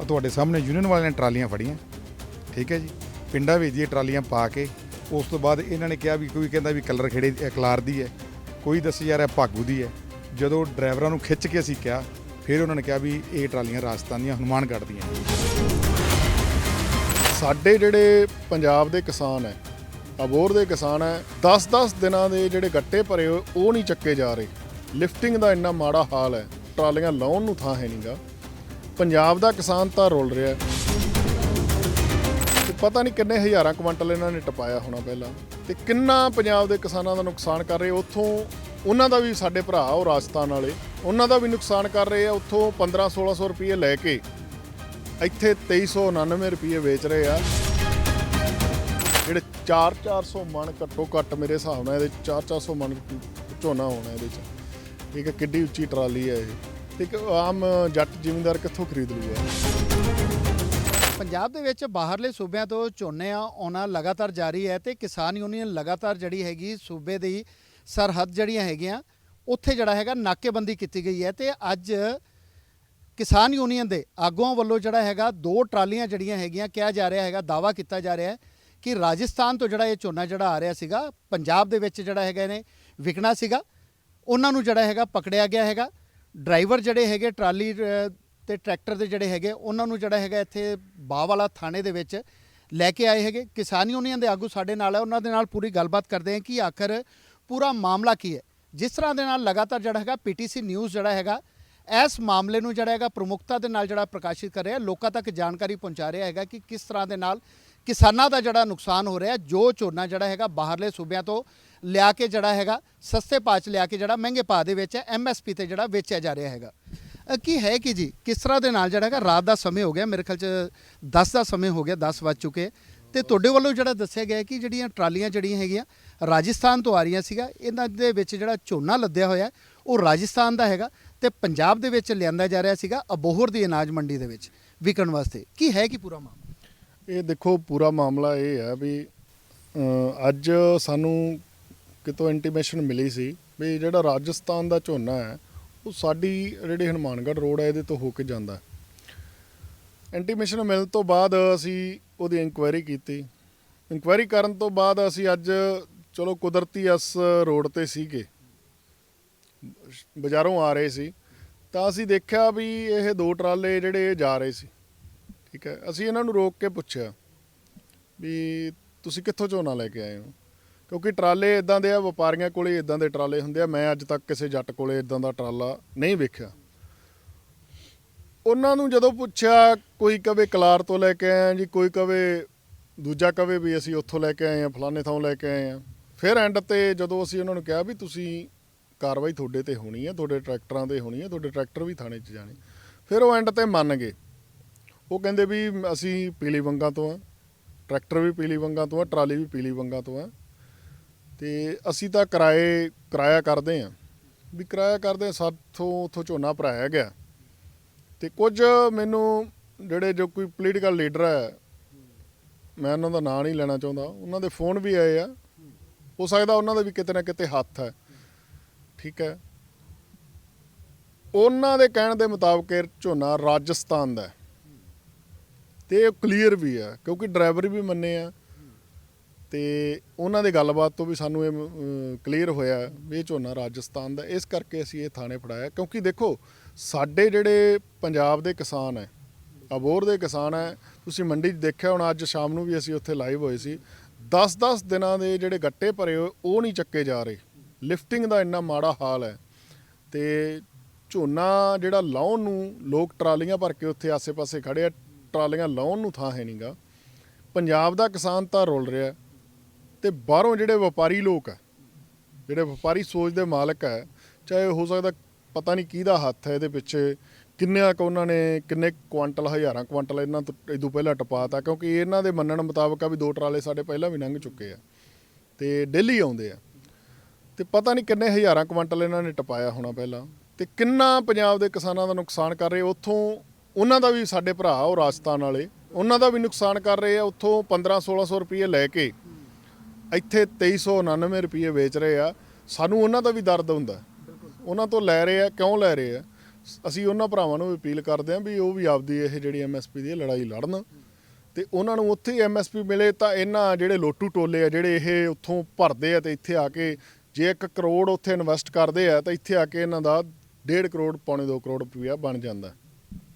ਆ ਤੁਹਾਡੇ ਸਾਹਮਣੇ ਯੂਨੀਅਨ ਵਾਲਿਆਂ ਨੇ ਟਰਾਲੀਆਂ ਫੜੀਆਂ। ਠੀਕ ਹੈ ਜੀ। ਪਿੰਡਾਂ ਵਿੱਚ ਇਹ ਟਰਾਲੀਆਂ ਪਾ ਕੇ ਉਸ ਤੋਂ ਬਾਅਦ ਇਹਨਾਂ ਨੇ ਕਿਹਾ ਵੀ ਕੋਈ ਕਹਿੰਦਾ ਵੀ ਕਲਰ ਖੇੜੇ ਅ, ਕਲਾਰ ਦੀ ਹੈ। ਕੋਈ ਦੱਸੀ ਯਾਰ ਇਹ ਭਾਗੂ ਦੀ ਹੈ। ਜਦੋਂ ਡਰਾਈਵਰਾਂ ਨੂੰ ਖਿੱਚ ਕੇ ਅਸੀਂ ਕਿਹਾ ਫਿਰ ਉਹਨਾਂ ਨੇ ਕਿਹਾ ਵੀ ਇਹ ਟਰਾਲੀਆਂ ਰਾਜਸਥਾਨ ਦੀਆਂ ਹਨੂਮਾਨਗੜ੍ਹ ਦੀਆਂ ਸਾਡੇ ਜਿਹੜੇ ਪੰਜਾਬ ਦੇ ਕਿਸਾਨ ਹੈ ਅਬੋਰ ਦੇ ਕਿਸਾਨ ਹੈ 10-10 ਦਿਨਾਂ ਦੇ ਜਿਹੜੇ ਗੱਟੇ ਭਰੇ ਹੋਏ ਉਹ ਨਹੀਂ ਚੱਕੇ ਜਾ ਰਹੇ। ਲਿਫਟਿੰਗ ਦਾ ਇੰਨਾ ਮਾੜਾ ਹਾਲ ਹੈ ਟਰਾਲੀਆਂ ਲਾਉਣ ਨੂੰ ਥਾਂ ਹੈ ਨਹੀਂਗਾ ਪੰਜਾਬ ਦਾ ਕਿਸਾਨ ਤਾਂ ਰੋਲ ਰਿਹਾ ਹੈ। ਤੇ ਪਤਾ ਨਹੀਂ ਕਿੰਨੇ ਹਜ਼ਾਰਾਂ ਕੁਇੰਟਲ ਇਹਨਾਂ ਨੇ ਟਪਾਇਆ ਹੋਣਾ ਪਹਿਲਾਂ। ਤੇ ਕਿੰਨਾ ਪੰਜਾਬ ਦੇ ਕਿਸਾਨਾਂ ਦਾ ਨੁਕਸਾਨ ਕਰ ਰਹੇ, ਉੱਥੋਂ ਉਹਨਾਂ ਦਾ ਵੀ ਸਾਡੇ ਭਰਾ ਉਹ ਰਾਜਸਥਾਨ ਵਾਲੇ, ਉਹਨਾਂ ਦਾ ਵੀ ਨੁਕਸਾਨ ਕਰ ਰਹੇ ਆ, ਉੱਥੋਂ 15-1600 ਰੁਪਏ ਲੈ ਕੇ ਇੱਥੇ 2399 ਰੁਪਏ ਵੇਚ ਰਹੇ ਆ। ਜਿਹੜੇ 4-400 ਮਣ ਘੱਟੋ ਘੱਟ ਮੇਰੇ ਹਿਸਾਬ ਨਾਲ ਇਹਦੇ 4-400 ਮਣ ਝੋਨਾ ਹੋਣਾ ਇਹਦੇ ਚ। ਠੀਕ ਹੈ ਕਿੱਡੀ ਉੱਚੀ ਟਰਾਲੀ ਹੈ ਇਹ। ਤੇ ਇੱਕ ਆਮ ਜੱਟ ਜ਼ਿਮੀਂਦਾਰ ਕਿੱਥੋਂ ਖਰੀਦ ਲੂਗਾ? ਪੰਜਾਬ ਦੇ ਵਿੱਚ ਬਾਹਰਲੇ ਸੂਬਿਆਂ ਤੋਂ ਝੋਨੇ ਆਉਣਾ ਲਗਾਤਾਰ ਜਾਰੀ ਹੈ ਤੇ ਕਿਸਾਨ ਯੂਨੀਅਨ ਲਗਾਤਾਰ ਜਿਹੜੀ ਹੈਗੀ ਸੂਬੇ ਦੀ ਸਰਹੱਦ ਜਿਹੜੀਆਂ ਹੈਗੀਆਂ, ਉੱਥੇ ਜਿਹੜਾ ਹੈਗਾ ਨਾਕੇਬੰਦੀ ਕੀਤੀ ਗਈ ਹੈ ਤੇ ਅੱਜ ਕਿਸਾਨ ਯੂਨੀਅਨ ਦੇ ਆਗੂਆਂ ਵੱਲੋਂ ਜਿਹੜਾ ਹੈਗਾ ਦੋ ਟਰਾਲੀਆਂ ਜਿਹੜੀਆਂ ਹੈਗੀਆਂ, ਕਿਹਾ ਜਾ ਰਿਹਾ ਹੈਗਾ ਦਾਵਾ ਕੀਤਾ ਜਾ ਰਿਹਾ ਹੈ ਕਿ ਰਾਜਸਥਾਨ ਤੋਂ ਜਿਹੜਾ ਇਹ ਝੋਨਾ ਜਿਹੜਾ ਆ ਰਿਹਾ ਸੀਗਾ, ਪੰਜਾਬ ਦੇ ਵਿੱਚ ਜਿਹੜਾ ਹੈਗਾ ਇਹਨੇ ਵਿਕਣਾ ਸੀਗਾ, ਉਹਨਾਂ ਨੂੰ ਜਿਹੜਾ ਹੈਗਾ ਪਕੜਿਆ ਗਿਆ ਹੈਗਾ। ਡਰਾਈਵਰ ਜਿਹੜੇ ਹੈਗੇ ਟਰਾਲੀ ਅ, ਤੇ ਟਰੈਕਟਰ ਦੇ ਜਿਹੜੇ ਹੈਗੇ ਉਹਨਾਂ ਨੂੰ ਜਿਹੜਾ ਹੈਗਾ ਇੱਥੇ ਬਾਹਵਾਲਾ ਥਾਣੇ ਦੇ ਵਿੱਚ ਲੈ ਕੇ ਆਏ ਹੈਗੇ। ਕਿਸਾਨ ਯੂਨੀਅਨ ਦੇ ਆਗੂ ਸਾਡੇ ਨਾਲ ਹੈ ਉਹਨਾਂ ਦੇ ਨਾਲ ਪੂਰੀ ਗੱਲਬਾਤ ਕਰਦੇ ਹਾਂ ਕਿ ਆਖਰ ਪੂਰਾ ਮਾਮਲਾ ਕੀ ਹੈ। ਜਿਸ ਤਰ੍ਹਾਂ ਦੇ ਨਾਲ ਲਗਾਤਾਰ ਜਿਹੜਾ ਹੈਗਾ ਪੀਟੀਸੀ ਨਿਊਜ਼ ਜਿਹੜਾ ਹੈਗਾ ਇਸ ਮਾਮਲੇ ਨੂੰ ਜਿਹੜਾ ਹੈਗਾ ਪ੍ਰਮੁਖਤਾ ਦੇ ਨਾਲ ਜਿਹੜਾ ਪ੍ਰਕਾਸ਼ਿਤ ਕਰ ਰਿਹਾ ਲੋਕਾਂ ਤੱਕ ਜਾਣਕਾਰੀ ਪਹੁੰਚਾ ਰਿਹਾ ਹੈਗਾ ਕਿ ਕਿਸ ਤਰ੍ਹਾਂ ਦੇ ਨਾਲ ਕਿਸਾਨਾਂ ਦਾ ਜਿਹੜਾ ਨੁਕਸਾਨ ਹੋ ਰਿਹਾ, ਜੋ ਝੋਨਾ ਜਿਹੜਾ ਹੈਗਾ ਬਾਹਰਲੇ ਸੂਬਿਆਂ ਤੋਂ ਲਿਆ ਕੇ ਜਿਹੜਾ ਹੈਗਾ, ਸਸਤੇ ਭਾਅ 'ਚ ਲਿਆ ਕੇ ਜਿਹੜਾ ਮਹਿੰਗੇ ਭਾਅ ਦੇ ਵਿੱਚ ਐਮਐਸਪੀ ਤੇ ਜਿਹੜਾ ਵੇਚਿਆ ਜਾ ਰਿਹਾ ਹੈਗਾ। ਕੀ ਹੈ ਕਿ ਜੀ? ਕਿਸ ਤਰ੍ਹਾਂ ਦੇ ਨਾਲ ਜਿਹੜਾ ਹੈਗਾ, ਰਾਤ ਦਾ ਸਮੇਂ ਹੋ ਗਿਆ, ਮੇਰੇ ਖਿਆਲ 'ਚ 10 ਦਾ ਸਮੇਂ ਹੋ ਗਿਆ 10 ਵੱਜ ਚੁੱਕੇ। ਤੇ ਤੁਹਾਡੇ ਵੱਲੋਂ ਜਿਹੜਾ ਦੱਸਿਆ ਗਿਆ ਕਿ ਜਿਹੜੀਆਂ ਟਰਾਲੀਆਂ ਜਿਹੜੀਆਂ ਹੈਗੀਆਂ, ਰਾਜਸਥਾਨ ਤੋਂ ਆ ਰਹੀਆਂ ਸੀਗਾ, ਇਹਨਾਂ ਦੇ ਵਿੱਚ ਜਿਹੜਾ ਝੋਨਾ ਲੱਦਿਆ ਹੋਇਆ, ਉਹ ਰਾਜਸਥਾਨ ਦਾ ਹੈਗਾ ਤੇ ਪੰਜਾਬ ਦੇ ਵਿੱਚ ਲਿਆਂਦਾ ਜਾ ਰਿਹਾ ਸੀਗਾ ਅਬੋਹਰ ਦੀ ਅਨਾਜ ਮੰਡੀ ਦੇ ਵਿੱਚ ਵਿਕਣ ਵਾਸਤੇ। ਕੀ ਹੈ ਕਿ ਪੂਰਾ ਮਾਮਲਾ? ਇਹ ਦੇਖੋ, ਪੂਰਾ ਮਾਮਲਾ ਇਹ ਹੈ ਵੀ ਅੱਜ ਸਾਨੂੰ ਕਿਤੋਂ ਇੰਟੀਮੇਸ਼ਨ ਮਿਲੀ ਸੀ ਵੀ ਜਿਹੜਾ ਰਾਜਸਥਾਨ ਦਾ ਝੋਨਾ ਹੈ, ਉਹ ਸਾਡੀ ਜਿਹੜੀ ਹਨੂਮਾਨਗੜ੍ਹ ਰੋਡ ਹੈ, ਇਹਦੇ ਤੋਂ ਹੋ ਕੇ ਜਾਂਦਾ ਇੰਟੀਮੇਸ਼ਨ ਮਿਲਣ ਤੋਂ ਬਾਅਦ ਅਸੀਂ ਉਹਦੀ ਇਨਕੁਆਇਰੀ ਕੀਤੀ। ਇਨਕੁਆਇਰੀ ਕਰਨ ਤੋਂ ਬਾਅਦ ਅਸੀਂ ਅੱਜ, ਚਲੋ ਕੁਦਰਤੀ ਇਸ ਰੋਡ ਤੇ ਸੀਗੇ। ਬਾਜ਼ਾਰੋਂ ਆ ਰਹੇ ਸੀ। ਤਾਂ ਅਸੀਂ ਦੇਖਿਆ ਵੀ ਇਹ ਦੋ ਟਰਾਲੇ ਜਿਹੜੇ ਜਾ ਰਹੇ ਸੀ। ਠੀਕ ਹੈ। ਅਸੀਂ ਇਹਨਾਂ ਨੂੰ ਰੋਕ ਕੇ ਪੁੱਛਿਆ ਵੀ ਤੁਸੀਂ ਕਿੱਥੋਂ ਝੋਨਾ ਲੈ ਕੇ ਆਏ ਹੋ? ਕਿਉਂਕਿ ਟਰਾਲੇ ਇਦਾਂ ਦੇ ਆ, ਵਪਾਰੀਆਂ ਕੋਲੇ ਇਦਾਂ ਦੇ ਟਰਾਲੇ ਹੁੰਦੇ ਆ। ਮੈਂ ਅੱਜ ਤੱਕ ਕਿਸੇ ਜੱਟ ਕੋਲੇ ਇਦਾਂ ਦਾ ਟਰਾਲਾ ਨਹੀਂ ਵੇਖਿਆ। ਉਹਨਾਂ ਨੂੰ ਜਦੋਂ ਪੁੱਛਿਆ, ਕੋਈ ਕਵੇ ਕਲਾਰ ਤੋਂ ਲੈ ਕੇ ਆਇਆ ਜੀ, ਕੋਈ ਕਵੇ ਦੂਜਾ ਕਵੇ ਵੀ ਅਸੀਂ ਉੱਥੋਂ ਲੈ ਕੇ ਆਏ ਆ, ਫਲਾਣੇ ਥਾਂ ਲੈ ਕੇ ਆਏ ਆ। ਫਿਰ ਐਂਡ ਤੇ ਜਦੋਂ ਅਸੀਂ ਉਹਨਾਂ ਨੂੰ ਕਿਹਾ ਵੀ ਤੁਸੀਂ ਕਾਰਵਾਈ ਤੁਹਾਡੇ ਤੇ ਹੋਣੀ ਹੈ ਤੁਹਾਡੇ ਟਰੈਕਟਰਾਂ ਤੇ ਹੋਣੀ ਹੈ ਤੁਹਾਡੇ ਟਰੈਕਟਰ ਵੀ ਥਾਣੇ 'ਚ ਜਾਣੇ। ਫਿਰ ਉਹ ਐਂਡ ਤੇ ਮੰਨ ਗਏ। ਉਹ ਕਹਿੰਦੇ ਵੀ ਅਸੀਂ ਪੀਲੀ ਵੰਗਾਂ ਤੋਂ ਆ ਟਰੈਕਟਰ ਵੀ ਪੀਲੀ ਵੰਗਾਂ ਤੋਂ ਆ ਟਰਾਲੀ ਵੀ ਪੀਲੀ ਵੰਗਾਂ ਤੋਂ ਆ। ਤੇ ਅਸੀਂ ਤਾਂ ਕਿਰਾਏ ਕਿਰਾਇਆ ਕਰਦੇ ਆ ਵੀ ਕਿਰਾਇਆ ਕਰਦੇ ਆ, ਸਾਥੋਂ ਉਥੋਂ ਝੋਨਾ ਭਰਾਇਆ ਗਿਆ। ਤੇ ਕੁਝ ਮੈਨੂੰ ਜਿਹੜੇ ਜੋ ਕੋਈ ਪੋਲੀਟੀਕਲ ਲੀਡਰ ਹੈ ਮੈਂ ਉਹਨਾਂ ਦਾ ਨਾਂ ਨਹੀਂ ਲੈਣਾ ਚਾਹੁੰਦਾ। ਉਹਨਾਂ ਦੇ ਫੋਨ ਵੀ ਆਏ ਆ। ਹੋ ਸਕਦਾ ਉਹਨਾਂ ਦਾ ਵੀ ਕਿਤੇ ਨਾ ਕਿਤੇ ਹੱਥ ਹੈ। ਠੀਕ ਹੈ। ਉਹਨਾਂ ਦੇ ਕਹਿਣ ਦੇ ਮੁਤਾਬਕ ਝੋਨਾ ਰਾਜਸਥਾਨ ਦਾ ਹੈ। ਤੇ ਇਹ ਕਲੀਅਰ ਵੀ ਆ, ਕਿਉਂਕਿ ਡਰਾਈਵਰ ਵੀ ਮੰਨੇ ਆ। ਤੇ ਉਹਨਾਂ ਦੇ ਗੱਲਬਾਤ ਤੋਂ ਵੀ ਸਾਨੂੰ ਇਹ ਕਲੀਅਰ ਹੋਇਆ ਵੀ ਇਹ ਝੋਨਾ ਰਾਜਸਥਾਨ ਦਾ, ਇਸ ਕਰਕੇ ਅਸੀਂ ਇਹ ਥਾਣੇ ਫੜਾਇਆ। ਕਿਉਂਕਿ ਦੇਖੋ, ਸਾਡੇ ਜਿਹੜੇ ਪੰਜਾਬ ਦੇ ਕਿਸਾਨ ਹੈ ਅਬੋਰ ਦੇ ਕਿਸਾਨ ਹੈ, ਤੁਸੀਂ ਮੰਡੀ 'ਚ ਦੇਖਿਆ ਹੁਣ, ਅੱਜ ਸ਼ਾਮ ਨੂੰ ਵੀ ਅਸੀਂ ਉੱਥੇ ਲਾਈਵ ਹੋਏ ਸੀ। 10-10 ਦਿਨਾਂ ਦੇ ਜਿਹੜੇ ਗੱਟੇ ਭਰੇ ਹੋਏ, ਉਹ ਨਹੀਂ ਚੱਕੇ ਜਾ ਰਹੇ। ਲਿਫਟਿੰਗ ਦਾ ਇੰਨਾ ਮਾੜਾ ਹਾਲ ਹੈ। ਤੇ ਝੋਨਾ ਜਿਹੜਾ ਲਾਉਣ ਨੂੰ ਲੋਕ ਟਰਾਲੀਆਂ ਭਰ ਕੇ ਉੱਥੇ ਆਸੇ-ਪਾਸੇ ਖੜੇ ਆ ਟਰਾਲੀਆਂ ਲਾਉਣ ਨੂੰ ਥਾਂ ਹੈ ਨਹੀਂਗਾ ਪੰਜਾਬ ਦਾ ਕਿਸਾਨ ਤਾਂ ਰੋਲ ਰਿਹਾ ਤੇ ਬਾਹਰੋਂ ਜਿਹੜੇ ਵਪਾਰੀ ਲੋਕ ਆ ਜਿਹੜੇ ਵਪਾਰੀ ਸੋਚ ਦੇ ਮਾਲਕ ਹੈ, ਚਾਹੇ ਹੋ ਸਕਦਾ ਪਤਾ ਨਹੀਂ ਕਿਹਦਾ ਹੱਥ ਹੈ ਇਹਦੇ ਪਿੱਛੇ ਕਿੰਨਿਆਂ ਕੁ ਉਹਨਾਂ ਨੇ, ਕਿੰਨੇ ਕੁਆਂਟਲ, ਹਜ਼ਾਰਾਂ ਕੁਆਂਟਲ ਇਹਨਾਂ ਤੋਂ ਇਦੋਂ ਪਹਿਲਾਂ ਟਪਾਤਾ, ਕਿਉਂਕਿ ਇਹਨਾਂ ਦੇ ਮੰਨਣ ਮੁਤਾਬਕ ਆ ਵੀ ਦੋ ਟਰਾਲੇ ਸਾਡੇ ਪਹਿਲਾਂ ਵੀ ਲੰਘ ਚੁੱਕੇ ਆ ਤੇ ਡੇਲੀ ਆਉਂਦੇ ਆ। ਤੇ ਪਤਾ ਨਹੀਂ ਕਿੰਨੇ ਹਜ਼ਾਰਾਂ ਕੁਆਂਟਲ ਇਹਨਾਂ ਨੇ ਟਪਾਇਆ ਹੋਣਾ ਪਹਿਲਾਂ, ਤੇ ਕਿੰਨਾ ਪੰਜਾਬ ਦੇ ਕਿਸਾਨਾਂ ਦਾ ਨੁਕਸਾਨ ਕਰ ਰਹੇ, ਉੱਥੋਂ ਉਹਨਾਂ ਦਾ ਵੀ ਸਾਡੇ ਭਰਾ ਉਹ ਰਾਜਸਥਾਨ ਵਾਲੇ, ਉਹਨਾਂ ਦਾ ਵੀ ਨੁਕਸਾਨ ਕਰ ਰਹੇ ਆ, ਉੱਥੋਂ 15 1600 ਰੁਪਏ ਲੈ ਕੇ ਇੱਥੇ 2399 ਰੁਪਏ ਵੇਚ ਰਹੇ ਆ। ਸਾਨੂੰ ਉਹਨਾਂ ਦਾ ਵੀ ਦਰਦ ਹੁੰਦਾ। ਉਹਨਾਂ ਤੋਂ ਲੈ ਰਹੇ ਆ, ਕਿਉਂ ਲੈ ਰਹੇ ਆ? ਅਸੀਂ ਉਹਨਾਂ ਭਰਾਵਾਂ ਨੂੰ ਵੀ ਅਪੀਲ ਕਰਦੇ ਹਾਂ ਵੀ ਉਹ ਵੀ ਆਪਦੀ ਇਹ ਜਿਹੜੀ ਐਮਐਸਪੀ ਦੀ ਲੜਾਈ ਲੜਨ ਤੇ ਉਹਨਾਂ ਨੂੰ ਉੱਥੇ ਹੀ ਐਮਐਸਪੀ ਮਿਲੇ ਤਾਂ ਇਹਨਾਂ ਜਿਹੜੇ ਲੋਟੂ ਟੋਲੇ ਆ, ਜਿਹੜੇ ਇਹ ਉੱਥੋਂ ਭਰਦੇ ਆ ਤੇ ਇੱਥੇ ਆ ਕੇ ਜੇ 1 ਕਰੋੜ ਉੱਥੇ ਇਨਵੈਸਟ ਕਰਦੇ ਆ ਤਾਂ ਇੱਥੇ ਆ ਕੇ ਇਹਨਾਂ ਦਾ 1.5 ਕਰੋੜ, ਪੌਣੇ 2 ਕਰੋੜ ਰੁਪਇਆ ਬਣ ਜਾਂਦਾ।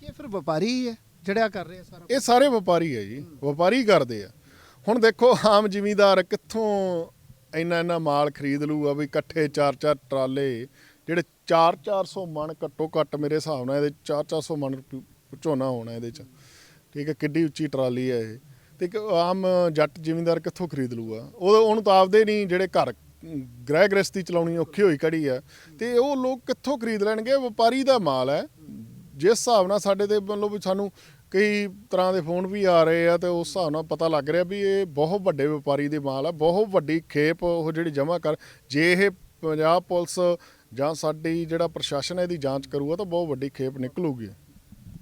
ਕਿ ਫਿਰ ਵਪਾਰੀ ਹੀ ਹੈ ਜਿਹੜਾ ਕਰ ਰਿਹਾ ਸਾਰਾ ਇਹ ਸਾਰੇ ਵਪਾਰੀ ਹੈ ਜੀ ਵਪਾਰੀ ਕਰਦੇ ਆ। ਹੁਣ ਦੇਖੋ ਆਮ ਜ਼ਿਮੀਂਦਾਰ ਕਿੱਥੋਂ ਇੰਨਾ ਇੰਨਾ ਮਾਲ ਖਰੀਦ ਲੂਗਾ ਵੀ ਇਕੱਠੇ 4-4 ਟਰਾਲੇ ਜਿਹੜੇ 4-400 ਮਣ ਘੱਟੋ ਘੱਟ ਮੇਰੇ ਹਿਸਾਬ ਨਾਲ ਇਹਦੇ 4-400 ਮਣ ਝੋਨਾ ਹੋਣਾ ਇਹਦੇ ਚ। ਠੀਕ ਹੈ ਕਿੱਡੀ ਉੱਚੀ ਟਰਾਲੀ ਹੈ ਇਹ। ਤੇ ਇੱਕ ਆਮ ਜੱਟ ਜ਼ਿਮੀਂਦਾਰ ਕਿੱਥੋਂ ਖਰੀਦ ਲੂਗਾ ਉਹ ਉਹਨੂੰ ਤਾਂ ਆਪਦੇ ਨਹੀਂ ਜਿਹੜੇ ਘਰ ਗ੍ਰਹਿ ਗ੍ਰਸਤੀ ਚਲਾਉਣੀ ਔਖੀ ਹੋਈ ਕੜੀ ਆ। ਤੇ ਉਹ ਲੋਕ ਕਿੱਥੋਂ ਖਰੀਦ ਲੈਣਗੇ? ਵਪਾਰੀ ਦਾ ਮਾਲ ਹੈ। ਜਿਸ ਹਿਸਾਬ ਨਾਲ ਸਾਡੇ ਤੇ ਮਤਲਬ ਵੀ ਸਾਨੂੰ ਕਈ ਤਰ੍ਹਾਂ ਦੇ ਫੋਨ ਵੀ ਆ ਰਹੇ ਆ ਤੇ ਉਸ ਹਿਸਾਬ ਨਾਲ ਪਤਾ ਲੱਗ ਰਿਹਾ ਵੀ ਇਹ ਬਹੁਤ ਵੱਡੇ ਵਪਾਰੀ ਦੇ ਮਾਲ ਆ, ਬਹੁਤ ਵੱਡੀ ਖੇਪ ਉਹ ਜਿਹੜੀ ਜਮ੍ਹਾਂ ਕਰ, ਜੇ ਇਹ ਪੰਜਾਬ ਪੁਲਿਸ ਜਾਂ ਸਾਡੀ ਜਿਹੜਾ ਪ੍ਰਸ਼ਾਸਨ ਹੈ ਇਹਦੀ ਜਾਂਚ ਕਰੂਗਾ ਤਾਂ ਬਹੁਤ ਵੱਡੀ ਖੇਪ ਨਿਕਲੂਗੀ।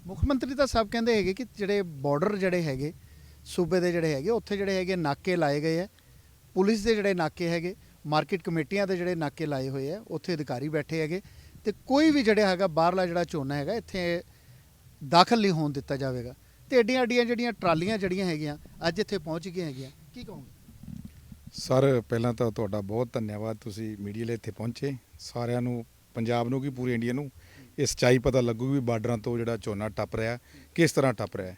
ਮੁੱਖ ਮੰਤਰੀ ਤਾਂ ਸਭ ਕਹਿੰਦੇ ਹੈਗੇ ਕਿ ਜਿਹੜੇ ਬਾਰਡਰ ਜਿਹੜੇ ਹੈਗੇ, ਸੂਬੇ ਦੇ ਜਿਹੜੇ ਹੈਗੇ, ਉੱਥੇ ਜਿਹੜੇ ਹੈਗੇ ਨਾਕੇ ਲਾਏ ਗਏ ਆ। ਪੁਲਿਸ ਦੇ ਜਿਹੜੇ ਨਾਕੇ ਹੈਗੇ ਮਾਰਕੀਟ ਕਮੇਟੀਆਂ ਦੇ ਜਿਹੜੇ ਨਾਕੇ ਲਾਏ ਹੋਏ ਆ, ਉੱਥੇ ਅਧਿਕਾਰੀ ਬੈਠੇ ਹੈਗੇ। ਤੇ ਕੋਈ ਵੀ ਜਿਹੜਾ ਹੈਗਾ ਬਾਹਰਲਾ ਜਿਹੜਾ ਝੋਨਾ ਹੈਗਾ ਇੱਥੇ ਦਾਖਲ ਨਹੀਂ ਹੋਣ ਦਿੱਤਾ ਜਾਵੇਗਾ। ਤੇ ਏਡੀਆਂ ਏਡੀਆਂ ਜਿਹੜੀਆਂ ਟਰਾਲੀਆਂ ਜਿਹੜੀਆਂ ਹੈਗੀਆਂ ਅੱਜ ਇੱਥੇ ਪਹੁੰਚ ਗਈਆਂ ਹੈਗੀਆਂ। ਕੀ ਕਹੋਗੇ? ਸਰ ਪਹਿਲਾਂ ਤਾਂ ਤੁਹਾਡਾ ਬਹੁਤ ਧੰਨਵਾਦ ਤੁਸੀਂ ਮੀਡੀਆ ਲਈ ਇੱਥੇ ਪਹੁੰਚੇ। ਸਾਰਿਆਂ ਨੂੰ ਪੰਜਾਬ ਨੂੰ ਕੀ ਪੂਰੇ ਇੰਡੀਆ ਨੂੰ ਇਹ ਸੱਚਾਈ ਪਤਾ ਲੱਗੂਗੀ ਵੀ ਬਾਰਡਰਾਂ ਤੋਂ ਜਿਹੜਾ ਝੋਨਾ ਟੱਪ ਰਿਹਾ ਕਿਸ ਤਰ੍ਹਾਂ ਟੱਪ ਰਿਹਾ।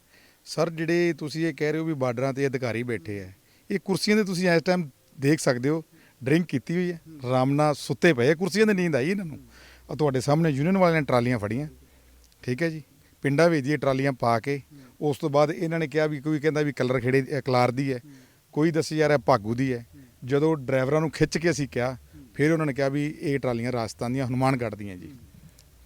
ਸਰ ਜਿਹੜੇ ਤੁਸੀਂ ਇਹ ਕਹਿ ਰਹੇ ਹੋ ਵੀ ਬਾਰਡਰਾਂ ਤੇ ਅਧਿਕਾਰੀ ਬੈਠੇ ਆ ਇਹ ਕੁਰਸੀਆਂ ਤੇ ਤੁਸੀਂ ਇਸ ਟਾਈਮ ਦੇਖ ਸਕਦੇ ਹੋ ਡਰਿੰਕ ਕੀਤੀ ਹੋਈ ਹੈ। ਆਰਾਮ ਨਾਲ ਸੁੱਤੇ ਪਏ ਆ, ਕੁਰਸੀਆਂ ਤੇ ਨੀਂਦ ਆਈ ਇਹਨਾਂ ਨੂੰ। ਆ ਤੁਹਾਡੇ ਸਾਹਮਣੇ ਯੂਨੀਅਨ ਵਾਲਿਆਂ ਨੇ ਟਰਾਲੀਆਂ ਫੜੀਆਂ। ਠੀਕ ਹੈ ਜੀ। ਪਿੰਡਾਂ ਵਿੱਚ ਇਹ ਟਰਾਲੀਆਂ ਪਾ ਕੇ, ਉਸ ਤੋਂ ਬਾਅਦ ਇਹਨਾਂ ਨੇ ਕਿਹਾ ਵੀ ਕੋਈ ਕਹਿੰਦਾ ਵੀ ਕਲਰ ਖੇੜੇ ਕਲਾਰ ਦੀ ਹੈ। ਕੋਈ ਦੱਸੀ ਜਾ ਰਿਹਾ ਭਾਗੂ ਦੀ ਹੈ। ਜਦੋਂ ਡਰਾਈਵਰਾਂ ਨੂੰ ਖਿੱਚ ਕੇ ਅਸੀਂ ਕਿਹਾ, ਫਿਰ ਉਹਨਾਂ ਨੇ ਕਿਹਾ ਵੀ ਇਹ ਟਰਾਲੀਆਂ ਰਾਜਸਥਾਨ ਦੀਆਂ ਹਨੂਮਾਨਗੜ੍ਹ ਦੀਆਂ ਜੀ।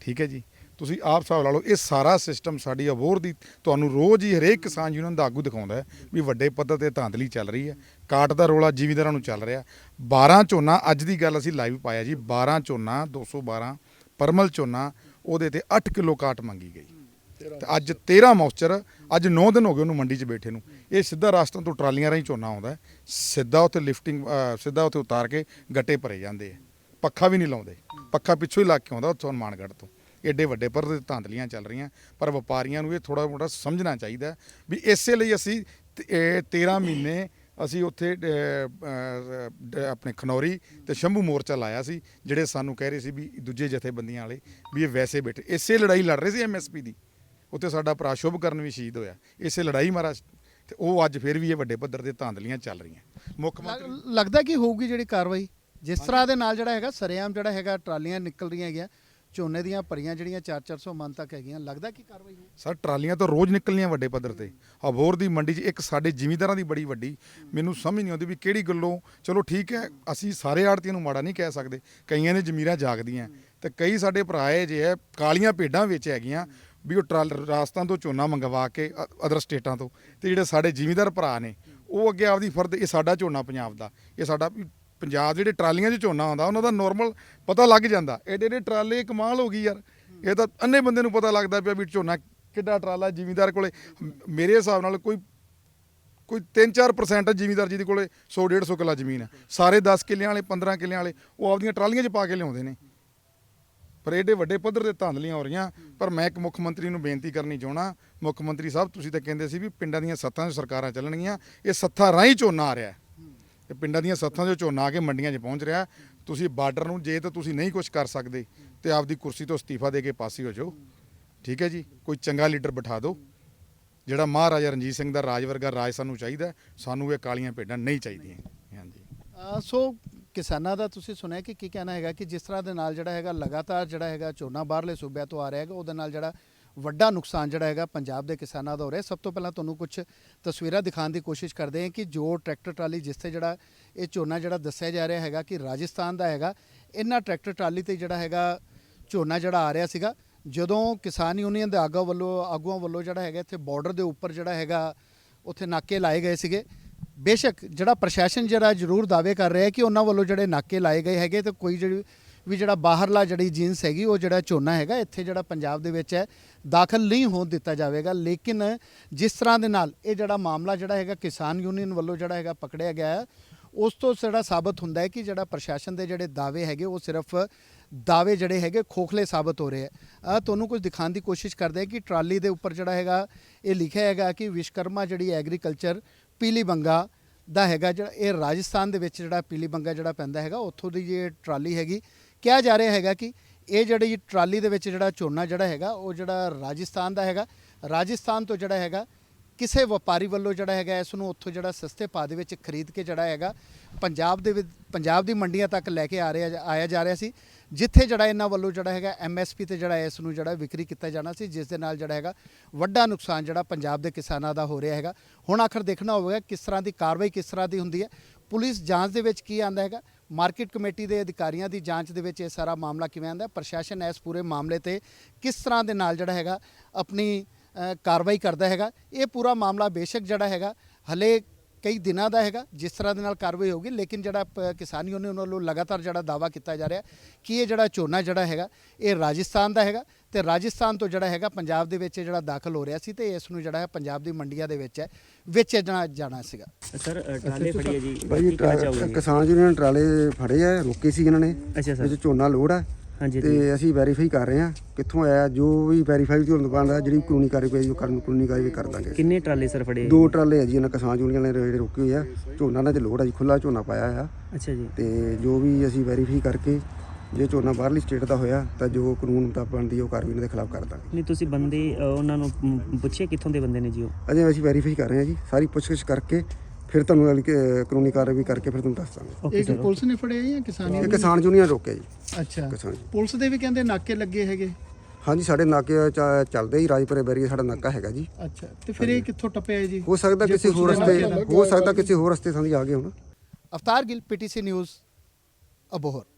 ਠੀਕ ਹੈ ਜੀ। ਤੁਸੀਂ ਆਪ ਹਿਸਾਬ ਲਾ ਲਓ, ਇਹ ਸਾਰਾ ਸਿਸਟਮ ਸਾਡੀ ਅਬੋਰ ਦੀ ਤੁਹਾਨੂੰ ਰੋਜ਼ ਹੀ ਹਰੇਕ ਕਿਸਾਨ ਯੂਨੀਅਨ ਦਾ ਆਗੂ ਦਿਖਾਉਂਦਾ ਵੀ ਵੱਡੇ ਪੱਧਰ ਤੇ ਧਾਂਦਲੀ ਚੱਲ ਰਹੀ ਹੈ। ਕਾਟ ਦਾ ਰੋਲਾ ਜ਼ਿਮੀਂਦਾਰਾਂ ਨੂੰ ਚੱਲ ਰਿਹਾ। 12 ਝੋਨਾ ਅੱਜ ਦੀ ਗੱਲ ਅਸੀਂ ਲਾਈਵ ਪਾਇਆ ਜੀ। 12 ਝੋਨਾ 212 ਪਰਮਲ ਝੋਨਾ, ਉਹਦੇ ਤੇ 8 ਕਿਲੋ ਕਾਟ ਮੰਗੀ ਗਈ। ਤੇ ਅੱਜ 13 ਮੌਸਚਰ, ਅੱਜ 9 ਦਿਨ ਹੋ ਗਏ ਉਹਨੂੰ ਮੰਡੀ 'ਚ ਬੈਠੇ ਨੂੰ। ਇਹ ਸਿੱਧਾ ਰਾਸਤਾਂ ਤੋਂ ਟਰਾਲੀਆਂ ਰਾਹੀਂ ਝੋਨਾ ਆਉਂਦਾ ਸਿੱਧਾ ਉੱਥੇ ਲਿਫਟਿੰਗ ਸਿੱਧਾ ਉੱਥੇ ਉਤਾਰ ਕੇ ਗੱਟੇ ਭਰੇ ਜਾਂਦੇ ਆ। ਪੱਖਾ ਵੀ ਨਹੀਂ ਲਾਉਂਦੇ। ਪੱਖਾ ਪਿੱਛੋਂ ਹੀ ਲਾ ਕੇ ਆਉਂਦਾ ਉੱਥੋਂ ਹਨੂੰਮਾਨਗੜ੍ਹ ਤੋਂ। ਏਡੇ ਵੱਡੇ ਪੱਧਰ ਤੇ ਧਾਂਦਲੀਆਂ ਚੱਲ ਰਹੀਆਂ ਪਰ ਵਪਾਰੀਆਂ ਨੂੰ ਇਹ ਥੋੜਾ ਮੋਟਾ ਸਮਝਣਾ ਚਾਹੀਦਾ ਵੀ ਇਸੇ ਲਈ ਅਸੀਂ ਤ- ਇਹ 13 ਮਹੀਨੇ ਅਸੀਂ ਉੱਥੇ ਆਪਣੇ ਖਨੌਰੀ ਤੇ ਸ਼ੰਭੂ ਮੋਰਚਾ ਲਾਇਆ ਸੀ ਜਿਹੜੇ ਸਾਨੂੰ ਕਹਿ ਰਹੇ ਸੀ ਵੀ ਦੂਜੇ ਜਥੇਬੰਦੀਆਂ ਵਾਲੇ ਵੀ ਇਹ ਵੈਸੇ ਬੈਠੇ। ਇਸੇ ਲੜਾਈ ਲੜ ਰਹੇ ਸੀ ਐਮਐਸਪੀ ਦੀ। ਉੱਥੇ ਸਾਡਾ ਭਰਾ ਸ਼ੁਭ ਕਰਨ ਵੀ ਸ਼ਹੀਦ ਹੋਇਆ। ਇਸੇ ਲੜਾਈ ਮਾਰਾ ਤੇ ਉਹ ਅੱਜ ਫਿਰ ਵੀ ਇਹ ਵੱਡੇ ਪੱਧਰ ਤੇ ਧਾਂਦਲੀਆਂ ਚੱਲ ਰਹੀਆਂ। ਮੁੱਖ ਮੰਤਰੀ ਲੱਗ- ਲੱਗਦਾ ਕਿ ਹੋਊਗੀ ਜਿਹੜੀ ਕਾਰਵਾਈ। ਜਿਸ ਤਰ੍ਹਾਂ ਦੇ ਨਾਲ ਜਿਹੜਾ ਹੈਗਾ ਸਰੇਆਮ ਜਿਹੜਾ ਹੈਗਾ ਟਰਾਲੀਆਂ ਨਿਕਲ ਰਹੀਆਂ ਹੈਗੀਆਂ। ਝੋਨੇ ਦੀਆਂ ਭਰੀਆਂ ਜਿਹੜੀਆਂ 4-400 ਮਨ ਤੱਕ ਹੈਗੀਆਂ, ਲੱਗਦਾ ਕੀ ਕਾਰਵਾਈ ਹੋਊ? ਸਰ, ਟਰਾਲੀਆਂ ਤਾਂ ਰੋਜ਼ ਨਿਕਲਣੀਆਂ ਵੱਡੇ ਪੱਧਰ ਤੇ। ਅਬੋਰ ਦੀ ਮੰਡੀ 'ਚ ਇੱਕ ਸਾਡੇ ਜ਼ਿਮੀਂਦਾਰਾਂ ਦੀ ਬੜੀ ਵੱਡੀ, ਮੈਨੂੰ ਸਮਝ ਨਹੀਂ ਆਉਂਦੀ ਵੀ ਕਿਹੜੀ ਗੱਲੋਂ, ਚਲੋ ਠੀਕ ਹੈ, ਅਸੀਂ ਸਾਰੇ ਆੜਤੀਆਂ ਨੂੰ ਮਾੜਾ ਨਹੀਂ ਕਹਿ ਸਕਦੇ, ਕਈਆਂ ਨੇ ਜ਼ਮੀਰਾਂ ਜਾਗਦੀਆਂ। ਤੇ ਕਈ ਸਾਡੇ ਭਰਾ ਇਹ ਜੇ ਹੈ ਕਾਲੀਆਂ ਭੇਡਾਂ ਵਿੱਚ ਹੈਗੀਆਂ, ਵੀ ਉਹ ਟਰਾਲ ਰਾਜਸਥਾਨ ਤੋਂ ਝੋਨਾ ਮੰਗਵਾ ਕੇ ਅਦਰ ਸਟੇਟਾਂ ਤੋਂ। ਤੇ ਜਿਹੜੇ ਸਾਡੇ ਜ਼ਿਮੀਂਦਾਰ ਭਰਾ ਨੇ, ਉਹ ਅੱਗੇ ਆਪਦੀ ਫਰਦ ਇਹ ਸਾਡਾ ਝੋਨਾ ਪੰਜਾਬ ਦਾ, ਇਹ ਸਾਡਾ ਵੀ ਪੰਜਾਬ ਦੇ ਜਿਹੜੇ ਟਰਾਲੀਆਂ 'ਚ ਝੋਨਾ ਆਉਂਦਾ, ਉਹਨਾਂ ਦਾ ਨਾਰਮਲ ਪਤਾ ਲੱਗ ਜਾਂਦਾ। ਐਡੇ ਐਡੇ ਟਰਾਲੇ ਕਮਾਲ ਹੋ ਗਈ ਯਾਰ। ਇਹ ਤਾਂ ਅੰਨੇ ਬੰਦੇ ਨੂੰ ਪਤਾ ਲੱਗਦਾ ਪਿਆ ਵੀ ਝੋਨਾ ਕਿੱਡਾ ਟਰਾਲਾ ਜ਼ਿਮੀਂਦਾਰ ਕੋਲੇ। ਮੇਰੇ ਹਿਸਾਬ ਨਾਲ ਕੋਈ ਕੋਈ 3-4% ਜ਼ਿਮੀਂਦਾਰ ਜਿਹਦੇ ਕੋਲੇ 100 150 ਕਿੱਲਾ ਜ਼ਮੀਨ ਹੈ। ਸਾਰੇ 10 ਕਿੱਲਿਆਂ ਵਾਲੇ 15 ਕਿੱਲਿਆਂ ਵਾਲੇ, ਉਹ ਆਪਦੀਆਂ ਟਰਾਲੀਆਂ 'ਚ ਪਾ ਕੇ ਲਿਆਉਂਦੇ ਨੇ। ਪਰ ਏਡੇ ਵੱਡੇ ਪੱਧਰ ਤੇ ਧਾਂਦਲੀਆਂ ਹੋ ਰਹੀਆਂ। ਪਰ ਮੈਂ ਇੱਕ ਮੁੱਖ ਮੰਤਰੀ ਨੂੰ ਬੇਨਤੀ ਕਰਨੀ ਚਾਹਣਾ ਮੁੱਖ ਮੰਤਰੀ ਸਾਹਿਬ, ਤੁਸੀਂ ਤਾਂ ਕਹਿੰਦੇ ਸੀ ਵੀ ਪਿੰਡਾਂ ਦੀਆਂ ਸੱਥਾਂ 'ਚ ਸਰਕਾਰਾਂ ਚੱਲਣਗੀਆਂ। ਇਹ ਸੱਥਾਂ ਰਾਹੀਂ ਝੋਨਾ ਆ ਰਿਹਾ ਹੈ। ਪਿੰਡਾਂ ਦੀਆਂ ਸੱਥਾਂ 'ਚੋਂ ਝੋਨਾ ਆ ਕੇ ਮੰਡੀਆਂ 'ਚ ਪਹੁੰਚ ਰਿਹਾ। ਤੁਸੀਂ ਬਾਰਡਰ ਨੂੰ ਜੇ ਤਾਂ ਤੁਸੀਂ ਨਹੀਂ ਕੁਝ ਕਰ ਸਕਦੇ ਤੇ ਆਪਦੀ ਕੁਰਸੀ ਤੋਂ ਅਸਤੀਫਾ ਦੇ ਕੇ ਪਾਸੇ ਹੋ ਜਾਓ। ਠੀਕ ਹੈ ਜੀ? ਕੋਈ ਚੰਗਾ ਲੀਡਰ ਬਿਠਾ ਦਿਓ। ਜਿਹੜਾ ਮਹਾਰਾਜਾ ਰਣਜੀਤ ਸਿੰਘ ਦਾ ਰਾਜ ਵਰਗਾ ਰਾਜ ਸਾਨੂੰ ਚਾਹੀਦਾ ਸਾਨੂੰ ਇਹ ਕਾਲੀਆਂ ਭੇਡਾਂ ਨਹੀਂ ਚਾਹੀਦੀਆਂ। ਹਾਂਜੀ। ਅ, ਸੋ ਕਿਸਾਨਾਂ ਦਾ ਤੁਸੀਂ ਸੁਣਿਆ ਕਿ ਕੀ ਕਹਿਣਾ ਹੈਗਾ ਕਿ ਜਿਸ ਤਰ੍ਹਾਂ ਦੇ ਨਾਲ ਜਿਹੜਾ ਹੈਗਾ ਲਗਾਤਾਰ ਜਿਹੜਾ ਹੈਗਾ ਝੋਨਾ ਬਾਹਰਲੇ ਸੂਬਿਆਂ ਤੋਂ ਆ ਰਿਹਾ ਹੈਗਾ ਉਹਦੇ ਨਾਲ ਜਿਹੜਾ ਵੱਡਾ ਨੁਕਸਾਨ ਜਿਹੜਾ ਹੈਗਾ ਪੰਜਾਬ ਦੇ ਕਿਸਾਨਾਂ ਦਾ ਹੋ ਰਿਹਾ। ਸਭ ਤੋਂ ਪਹਿਲਾਂ ਤੁਹਾਨੂੰ ਕੁਝ ਤਸਵੀਰਾਂ ਦਿਖਾਉਣ ਦੀ ਕੋਸ਼ਿਸ਼ ਕਰਦੇ ਹਾਂ ਕਿ ਜੋ ਟਰੈਕਟਰ ਟਰਾਲੀ ਜਿਸ ਤੇ ਜਿਹੜਾ ਇਹ ਝੋਨਾ ਜਿਹੜਾ ਦੱਸਿਆ ਜਾ ਰਿਹਾ ਹੈਗਾ ਕਿ ਰਾਜਸਥਾਨ ਦਾ ਹੈਗਾ, ਇਹਨਾਂ ਟਰੈਕਟਰ ਟਰਾਲੀ ਤੇ ਜਿਹੜਾ ਹੈਗਾ ਝੋਨਾ ਜਿਹੜਾ ਆ ਰਿਹਾ ਸੀਗਾ। ਜਦੋਂ ਕਿਸਾਨ ਯੂਨੀਅਨ ਦੇ ਆਗੂ ਵੱਲੋਂ, ਆਗੂਆਂ ਵੱਲੋਂ ਜਿਹੜਾ ਹੈਗਾ ਇੱਥੇ ਬਾਰਡਰ ਦੇ ਉੱਪਰ ਜਿਹੜਾ ਹੈਗਾ ਉੱਥੇ ਨਾਕੇ ਲਾਏ ਗਏ ਸੀਗੇ। ਬੇਸ਼ੱਕ ਜਿਹੜਾ ਪ੍ਰਸ਼ਾਸਨ ਜਿਹੜਾ ਜ਼ਰੂਰ ਦਾਅਵੇ ਕਰ ਰਿਹਾ ਹੈ ਕਿ ਉਹਨਾਂ ਵੱਲੋਂ ਜਿਹੜੇ ਨਾਕੇ ਲਾਏ ਗਏ ਹੈਗੇ ਤੇ ਕੋਈ ਜਿਹੜੀ ਵੀ ਜਿਹੜਾ ਬਾਹਰਲਾ ਜਿਹੜੀ ਜੀਨਸ ਹੈਗੀ ਉਹ ਜਿਹੜਾ ਝੋਨਾ ਹੈਗਾ ਇੱਥੇ ਜਿਹੜਾ ਪੰਜਾਬ ਦੇ ਵਿੱਚ ਹੈ ਦਾਖਲ ਨਹੀਂ ਹੋਣ ਦਿੱਤਾ ਜਾਵੇਗਾ। ਲੇਕਿਨ ਜਿਸ ਤਰ੍ਹਾਂ ਦੇ ਨਾਲ ਇਹ ਜਿਹੜਾ ਮਾਮਲਾ ਜਿਹੜਾ ਹੈਗਾ ਕਿਸਾਨ ਯੂਨੀਅਨ ਵੱਲੋਂ ਜਿਹੜਾ ਹੈਗਾ ਪਕੜਿਆ ਗਿਆ ਹੈ ਉਸ ਤੋਂ ਜਿਹੜਾ ਸਾਬਤ ਹੁੰਦਾ ਹੈ ਕਿ ਜਿਹੜਾ ਪ੍ਰਸ਼ਾਸਨ ਦੇ ਜਿਹੜੇ ਦਾਅਵੇ ਹੈਗੇ ਉਹ ਸਿਰਫ ਦਾਅਵੇ ਜਿਹੜੇ ਹੈਗੇ ਖੋਖਲੇ ਸਾਬਤ ਹੋ ਰਹੇ ਆ ਅ, ਤੁਹਾਨੂੰ ਕੁਝ ਦਿਖਾਉਣ ਦੀ ਕੋਸ਼ਿਸ਼ ਕਰਦੇ ਆ ਕਿ ਟਰਾਲੀ ਦੇ ਉੱਪਰ ਜਿਹੜਾ ਹੈਗਾ ਇਹ ਲਿਖਿਆ ਹੈਗਾ ਕਿ ਵਿਸ਼ਕਰਮਾ ਜਿਹੜੀ ਐਗਰੀਕਲਚਰ ਪੀਲੀ ਬੰਗਾ ਦਾ ਹੈਗਾ ਜਿਹੜਾ ਇਹ ਰਾਜਸਥਾਨ ਦੇ ਵਿੱਚ ਜਿਹੜਾ ਪੀਲੀ ਬੰਗਾ ਜਿਹੜਾ ਪੈਂਦਾ ਹੈਗਾ ਉੱਥੋਂ ਦੀ ਇਹ ਟਰਾਲੀ ਹੈਗੀ। ਕਿਹਾ ਜਾ ਰਿਹਾ ਹੈਗਾ ਕਿ ਇਹ ਜਿਹੜੀ ਟਰਾਲੀ ਦੇ ਵਿੱਚ ਜਿਹੜਾ ਝੋਨਾ ਜਿਹੜਾ ਹੈਗਾ, ਉਹ ਜਿਹੜਾ ਰਾਜਸਥਾਨ ਦਾ ਹੈਗਾ। ਰਾਜਸਥਾਨ ਤੋਂ ਜਿਹੜਾ ਹੈਗਾ, ਕਿਸੇ ਵਪਾਰੀ ਵੱਲੋਂ ਜਿਹੜਾ ਹੈਗਾ ਇਸ ਨੂੰ ਉੱਥੋਂ ਜਿਹੜਾ ਸਸਤੇ ਭਾਅ ਦੇ ਵਿੱਚ ਖਰੀਦ ਕੇ ਜਿਹੜਾ ਹੈਗਾ, ਪੰਜਾਬ ਦੇ ਵਿੱਚ, ਪੰਜਾਬ ਦੀ ਮੰਡੀਆਂ ਤੱਕ ਲੈ ਕੇ ਆ ਰਿਹਾ, ਆਇਆ ਜਾ ਰਿਹਾ ਸੀ। ਜਿੱਥੇ ਜਿਹੜਾ ਇਹਨਾਂ ਵੱਲੋਂ ਜਿਹੜਾ ਹੈਗਾ ਐਮਐਸਪੀ ਤੇ ਜਿਹੜਾ ਇਸ ਨੂੰ ਜਿਹੜਾ ਵਿਕਰੀ ਕੀਤਾ ਜਾਣਾ ਸੀ, ਜਿਸ ਦੇ ਨਾਲ ਜਿਹੜਾ ਹੈਗਾ, ਵੱਡਾ ਨੁਕਸਾਨ ਜਿਹੜਾ ਪੰਜਾਬ ਦੇ ਕਿਸਾਨਾਂ ਦਾ ਹੋ ਰਿਹਾ ਹੈਗਾ। ਹੁਣ ਆਖਰ ਦੇਖਣਾ ਹੋਵੇਗਾ ਕਿਸ ਤਰ੍ਹਾਂ ਦੀ ਕਾਰਵਾਈ ਕਿਸ ਤਰ੍ਹਾਂ ਦੀ ਹੁੰਦੀ ਹੈ। ਪੁਲਿਸ ਜਾਂਚ ਦੇ ਵਿੱਚ ਕੀ ਆਂਦਾ ਹੈਗਾ ਮਾਰਕੀਟ ਕਮੇਟੀ ਦੇ ਅਧਿਕਾਰੀਆਂ ਦੀ ਜਾਂਚ ਦੇ ਵਿੱਚ ਇਹ ਸਾਰਾ ਮਾਮਲਾ ਕਿਵੇਂ ਆਂਦਾ ਪ੍ਰਸ਼ਾਸਨ ਇਸ ਪੂਰੇ ਮਾਮਲੇ ਤੇ ਕਿਸ ਤਰ੍ਹਾਂ ਦੇ ਨਾਲ ਜਿਹੜਾ ਹੈਗਾ, ਆਪਣੀ ਕਾਰਵਾਈ ਕਰਦਾ ਹੈਗਾ? ਇਹ ਪੂਰਾ ਮਾਮਲਾ ਬੇਸ਼ੱਕ ਜਿਹੜਾ ਹੈਗਾ, ਹਲੇ ਕਈ ਦਿਨਾਂ ਦਾ ਹੈਗਾ, ਜਿਸ ਤਰ੍ਹਾਂ ਦੇ ਨਾਲ ਕਾਰਵਾਈ ਹੋਗੀ ਲੇਕਿਨ ਜਿਹੜਾ ਪ- ਕਿਸਾਨ ਯੂਨੀਅਨ ਵੱਲੋਂ ਲਗਾਤਾਰ ਜਿਹੜਾ ਦਾਵਾ ਕੀਤਾ ਜਾ ਰਿਹਾ, ਕਿ ਇਹ ਜਿਹੜਾ ਝੋਨਾ ਜਿਹੜਾ ਹੈਗਾ, ਇਹ ਰਾਜਸਥਾਨ ਦਾ ਹੈਗਾ ਤੇ ਰਾਜਸਥਾਨ ਤੋਂ ਜਿਹੜਾ ਹੈਗਾ ਪੰਜਾਬ ਦੇ ਵਿੱਚ ਜਿਹੜਾ ਦਾਖਲ ਹੋ ਰਿਹਾ ਸੀ ਤੇ ਇਸ ਨੂੰ ਜਿਹੜਾ ਹੈ ਪੰਜਾਬ ਦੀ ਮੰਡੀਆਂ ਦੇ ਵਿੱਚ ਹੈ ਵੇਚਿਆ ਜਾਣਾ ਸੀਗਾ। ਸਰ ਟਰਾਲੇ ਫੜੀ ਹੈ ਜੀ ਭਾਈ ਕੀ ਕਹਿਣਾ ਟਰਾ- ਚਾਹੋਗੇ? ਕਿਸਾਨ ਯੂਨੀਅਨ ਟਰਾਲੇ ਫੜੇ ਆ ਰੋਕੇ ਸੀ ਇਹਨਾਂ ਨੇ। ਅੱਛਾ ਸਰ। ਵਿੱਚ ਝੋਨਾ ਲੋੜ ਆ। ਤੇ ਅਸੀਂ ਵੈਰੀਫਾਈ ਕਰ ਰਹੇ ਆ ਕਿੱਥੋਂ ਆਇਆ ਜੋ ਵੀ ਵੈਰੀਫਾਈ ਦੀ ਹੋਣ ਬਾਅਦ ਜਿਹੜੀ ਕਾਨੂੰਨੀ ਕਾਰਵਾਈ ਜੋ ਕਰਨ ਕਾਨੂੰਨੀ ਕਾਰਵਾਈ ਕਰ ਦਾਂਗੇ। ਕਿੰਨੇ ਟਰਾਲੇ ਸਰ ਫੜੇ ਦੋ ਟਰਾਲੇ ਆ ਜੀ ਇਹਨਾਂ ਕਿਸਾਨ ਯੂਨੀਅਨ ਨੇ ਜਿਹੜੇ ਰੋਕੇ ਹੋਏ ਆ। ਝੋਨਾ ਨਾਲ ਤੇ ਲੋੜ ਆ ਜੀ ਖੁੱਲਾ ਝੋਨਾ ਪਾਇਆ ਆ। ਅੱਛਾ ਜੀ। ਤੇ ਜੋ ਵੀ ਅਸੀਂ ਵੈਰੀਫਾਈ ਕਰਕੇ ਜੇ ਝੋਨਾ ਬਾਹਰਲੀ ਸਟੇਟ ਦਾ ਹੋਇਆ ਤਾਂ ਜੋ ਕਾਨੂੰਨ ਮੁਤਾਬਕ ਬਣਦੀ ਉਹ ਕਾਰਵਾਈ ਦੇ ਖਿਲਾਫ ਕਰ ਦਾਂਗੇ। ਨਹੀਂ ਤੁਸੀਂ ਬੰਦੇ ਅ, ਉਹਨਾਂ ਨੂੰ ਮ, ਪੁੱਛਿਆ ਕਿੱਥੋਂ ਦੇ ਬੰਦੇ ਨੇ ਜੀ ਉਹ? ਅਜੇ ਅਸੀਂ ਵੈਰੀਫਾਈ ਕਰ ਰਹੇ ਆ ਜੀ ਸਾਰੀ ਪੁੱਛਗਿੱਛ ਕਰਕੇ ਫਿਰ ਤੁਹਾਨੂੰ ਅਗਲੀ, ਅਹ, ਕਾਨੂੰਨੀ ਕਾਰਵਾਈ ਕਰਕੇ ਫਿਰ ਤੁਹਾਨੂੰ ਦੱਸ ਦਾਂਗੇ। ਓਕੇ ਸਰ ਪੁਲਿਸ ਨੇ ਫੜਿਆ ਜਾਂ ਕਿਸਾਨ ਇਹ ਕਿਸਾਨ ਯੂਨੀਅਨ ਰੋਕਿਆ ਜੀ। ਅੱਛਾ। ਕਿਸਾਨ ਪੁਲਿਸ ਦੇ ਵੀ ਕਹਿੰਦੇ ਨਾਕੇ ਲੱਗੇ ਹੈਗੇ। ਹਾਂਜੀ ਸਾਡੇ ਨਾਕੇ ਚ- ਚੱਲਦੇ ਹੀ ਰਾਜਪੁਰੇ ਬੈਰੀਏ ਸਾਡਾ ਨਾਕਾ ਹੈਗਾ ਜੀ। ਅੱਛਾ ਤੇ ਫਿਰ ਇਹ ਕਿੱਥੋਂ ਟੱਪਿਆ ਜੀ? ਹੋ ਸਕਦਾ ਕਿਸੇ ਹੋਰ ਰਸਤੇ ਹੋ ਸਕਦਾ ਕਿਸੇ ਹੋਰ ਰਸਤੇ ਸੰਦੀ ਆ ਗਏ ਹੁਣ। Avtar Gill PTC news Abohar.